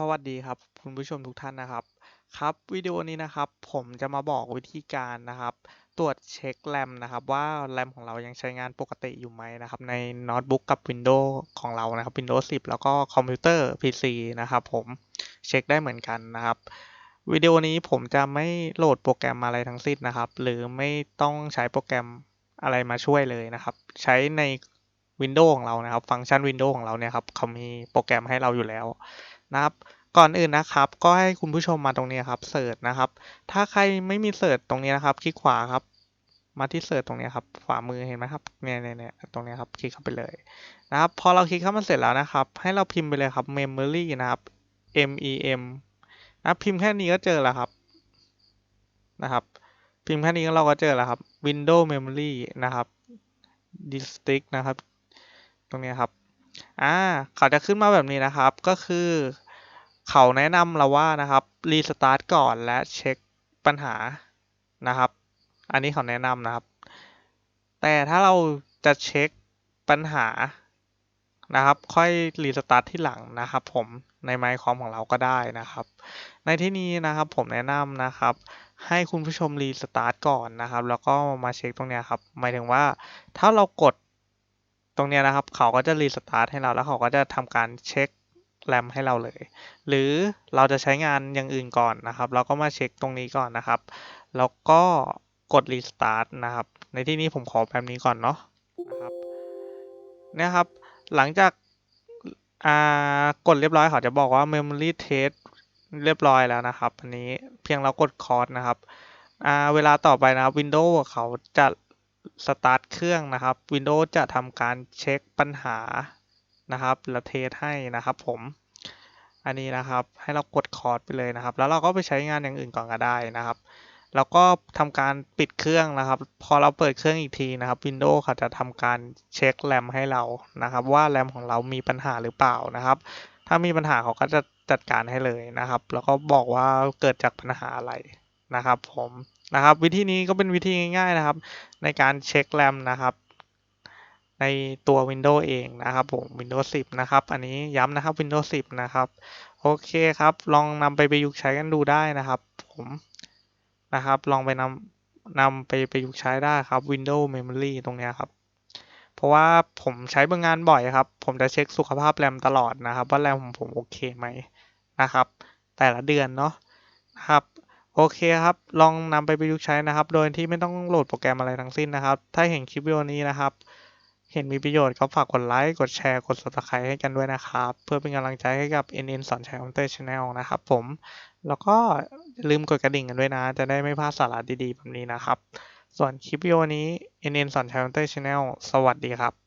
สวัสดีครับคุณผู้ชมทุกท่านนะครับ ครับวิดีโอนี้นะครับผมจะมาบอกวิธีการนะครับ ตรวจเช็คแรมนะครับ ว่าแรมของเรายังใช้งานปกติอยู่ไหมนะครับ ในโน้ตบุ๊กกับ Windows ของเรานะครับ Windows 10 แล้วก็คอมพิวเตอร์ PC นะครับ ผมเช็คได้เหมือนกันนะครับวิดีโอนี้ผมจะไม่โหลดโปรแกรมอะไรทั้งสิ้นนะครับ หรือไม่ต้องใช้โปรแกรมอะไรมาช่วยเลยนะครับ ใช้ใน Windows ของเรานะครับ ฟังก์ชัน Windows ของเราเนี่ยครับเขามีโปรแกรมให้เราอยู่แล้ว นะครับ ก่อนอื่นนะครับ ก็ให้คุณผู้ชมมาตรงนี้ครับเสิร์ชนะครับ ถ้าใครไม่มีเสิร์ชตรงนี้นะครับ คลิกขวาครับ มาที่เสิร์ชตรงนี้ครับ ขวามือเห็นไหมครับเนี่ยเนี่ยเนี่ยตรงนี้ครับ คลิกเข้าไปเลยนะครับ พอเราคลิกเข้ามาเสร็จแล้วนะครับ ให้เราพิมพ์ไปเลยครับ memory นะครับ m e m นะพิมพ์แค่นี้ก็เจอแล้วครับนะครับ พิมพ์แค่นี้เราก็เจอแล้วครับ Windows Memory นะครับ Disk นะครับ ตรงนี้ครับ อ่าเขาจะขึ้นมาแบบนี้นะครับ ก็คือเขาแนะนำเราว่านะครับรีสตาร์ทก่อนและเช็คปัญหานะครับ อันนี้เขาแนะนำนะครับ แต่ถ้าเราจะเช็คปัญหานะครับ ค่อยรีสตาร์ทที่หลังนะครับ ผมในไมค์คอมของเราก็ได้นะครับ ในที่นี้นะครับผมแนะนำนะครับ ให้คุณผู้ชมรีสตาร์ทก่อนนะครับ แล้วก็มาเช็คตรงนี้ครับ หมายถึงว่าถ้าเรากด ตรงนี้นะครับ เขาก็จะรีสตาร์ทให้เราแล้วเขาก็จะทำการเช็คแรมให้เราเลย หรือเราจะใช้งานอย่างอื่นก่อนนะครับ เราก็มาเช็คตรงนี้ก่อนนะครับ แล้วก็กดรีสตาร์ทนะครับ ในที่นี้ผมขอแบบนี้ก่อนเนาะนะครับเนี่ยครับ หลังจากอ่ากดเรียบร้อยเขาจะบอกว่า memory test เรียบร้อยแล้วนะครับ อันนี้เพียงเรากดคอร์สนะครับอ่าเวลาต่อไปนะครับ Windows เขาจะ สตาร์ทเครื่องนะครับ Windows จะทำการเช็คปัญหานะครับและเทสให้นะครับผมอันนี้นะครับให้เรากดคอร์สไปเลยนะครับ แล้วเราก็ไปใช้งานอย่างอื่นก่อนก็ได้นะครับแล้วก็ทำการปิดเครื่องนะครับ พอเราเปิดเครื่องอีกทีนะครับ Windows เขาจะทำการเช็คแรมให้เรานะครับ ว่าแรมของเรามีปัญหาหรือเปล่านะครับ ถ้ามีปัญหาเขาก็จะจัดการให้เลยนะครับ แล้วก็บอกว่าเกิดจากปัญหาอะไรนะครับ ผม นะครับ วิธีนี้ก็เป็นวิธีง่ายๆนะครับ ในการเช็คแรมนะครับ ในตัว Windows เองนะครับผม Windows 10 นะครับ อันนี้ย้ำนะครับ Windows 10 นะครับ โอเคครับ ลองนำไปประยุกต์ใช้กันดูได้นะครับ ผมนะครับ ลองไปนำนำไปประยุกต์ใช้ได้ครับ Windows Memory ตรงนี้ครับเพราะว่าผมใช้บางงานบ่อยครับ ผมจะเช็คสุขภาพแรมตลอดนะครับ ว่าแรมของผมโอเคไหมนะครับ แต่ละเดือนเนาะนะครับ โอเคครับ ลองนำไปประยุกต์ใช้นะครับ โดยที่ไม่ต้องโหลดโปรแกรมอะไรทั้งสิ้นนะครับ ถ้าเห็นคลิปวิดีโอนี้นะครับ เห็นมีประโยชน์ก็ฝากกดไลค์ กดแชร์ กด subscribe ให้กันด้วยนะครับ เพื่อเป็นกำลังใจให้กับ NN สอนชัยคอมพิวเตอร์ชาแนลนะครับผม แล้วก็ลืมกดกระดิ่งกันด้วยนะ จะได้ไม่พลาดสาระดีๆ แบบนี้นะครับ ส่วนคลิปวิดีโอนี้ NN สอนชัยคอมพิวเตอร์ชาแนลสวัสดีครับ